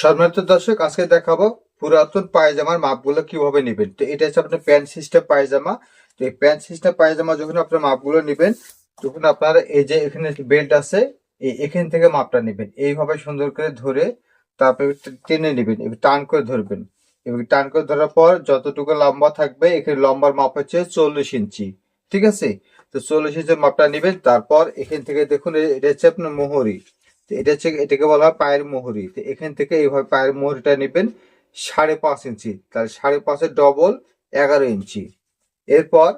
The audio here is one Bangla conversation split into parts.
সম্মানিত দর্শক, আজকে দেখাবো পুরাতন পায়জামার মাপগুলো কীভাবে নেবেন। তো এটা হচ্ছে আপনার প্যান্ট সিস্টেম পায়জামা। তো এই প্যান্ট সিস্টেম পায়জামা যখন আপনার মাপগুলো নেবেন, তখন আপনার এই যে এখানে বেল্ট আছে, এই এখান থেকে মাপটা নেবেন। এইভাবে সুন্দর করে ধরে তারপরে টেনে নেবেন টান করে ধরবেন। এবং টান করে ধরার পর যতটুকু লম্বা থাকবে, এখানে লম্বার মাপ হচ্ছে চল্লিশ ইঞ্চি। ঠিক আছে? তো চল্লিশ ইঞ্চির মাপটা নেবেন, তারপর এখান থেকে দেখুন, এটা হচ্ছে আপনার মোহরি। তো এটা হচ্ছে এটাকে বলা হয় পায়ের মোহরি। তো এখান থেকে এইভাবে পায়ের মোহরিটা নেবেন সাড়ে পাঁচ ইঞ্চি। তাহলে সাড়ে পাঁচের ডবল এগারো ইঞ্চি। এরপর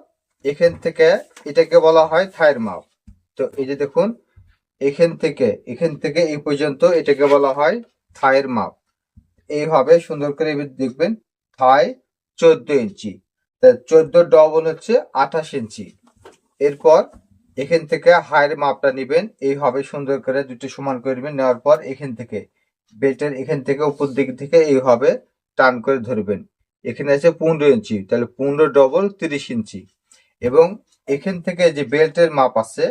এখান থেকে এটাকে বলা হয় থায়ের মাপ তো এই যে দেখুন, এখান থেকে এখান থেকে এই পর্যন্ত এটাকে বলা হয় থায়ের মাপ এইভাবে সুন্দর করে দেখবেন থাই চোদ্দ ইঞ্চি। তা চোদ্দ ডবল হচ্ছে আঠাশ ইঞ্চি। এরপর এখান থেকে হায়ের মাপটা নেবেন। এইভাবে সুন্দর করে দুটো সমান করে নেবেন, নেওয়ার পর এখান থেকে বেল্টের এখান থেকে উপর দিক থেকে এইভাবে টান করে ধরবেন। এখানে আছে পনেরো ইঞ্চি, তাহলে পনেরো ডবল তিরিশ ইঞ্চি। এবং এখান থেকে যে বেল্টের মাপ আছে,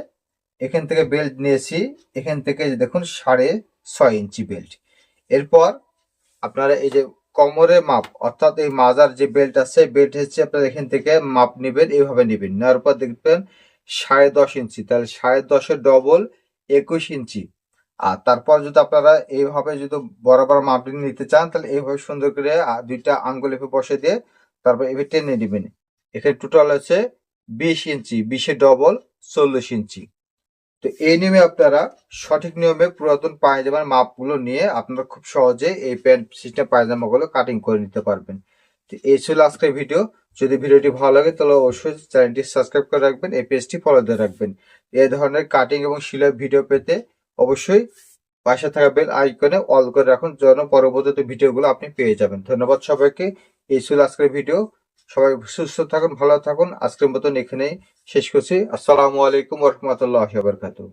এখান থেকে বেল্ট নিয়েছি, এখান থেকে দেখুন সাড়ে ছয় ইঞ্চি বেল্ট। এরপর আপনারা এই যে কোমরের মাপ, অর্থাৎ এই মাজার যে বেল্ট আছে, বেল্ট হচ্ছে আপনারা এখান থেকে মাপ নেবেন, এইভাবে নেবেন। নেওয়ার পর দেখবেন সাড়ে দশ ইঞ্চি, তাহলে সাড়ে দশের ডবল একুশ ইঞ্চি। আর তারপর যদি আপনারা এইভাবে যদি বরাবর মাপ নিতে চান, তাহলে এইভাবে সুন্দর করে দুইটা আঙ্গুল এভাবে বসে দিয়ে তারপর এভাবে টেনে নেবেন। এখানে টোটাল হচ্ছে বিশ ইঞ্চি বিশে ডবল চল্লিশ ইঞ্চি। তো এই নিয়মে আপনারা সঠিক নিয়মে পুরাতন পায়জামার মাপগুলো নিয়ে আপনারা খুব সহজে এই প্যান্ট সিস্টেম পায়জামাগুলো কাটিং করে নিতে পারবেন। এই ছিল আজকের ভিডিও। যদি ভিডিওটি ভালো লাগে, তাহলে অবশ্যই চ্যানেলটি সাবস্ক্রাইব করে রাখবেন, এই পেজটি ফলো দিয়ে রাখবেন। এই ধরনের কাটিং এবং সিলাই ভিডিও পেতে অবশ্যই পাশে থাকা বেল আইকনে অল করে রাখুন, যেন পরবর্তীতে ভিডিওগুলো আপনি পেয়ে যাবেন। ধন্যবাদ সবাইকে। এই ছিল আজকের ভিডিও। সবাই সুস্থ থাকুন, ভালো থাকুন। আজকের মতন এখানেই শেষ করছি। আসসালামু আলাইকুম রহমতুল্লাহ বারকাতুহ।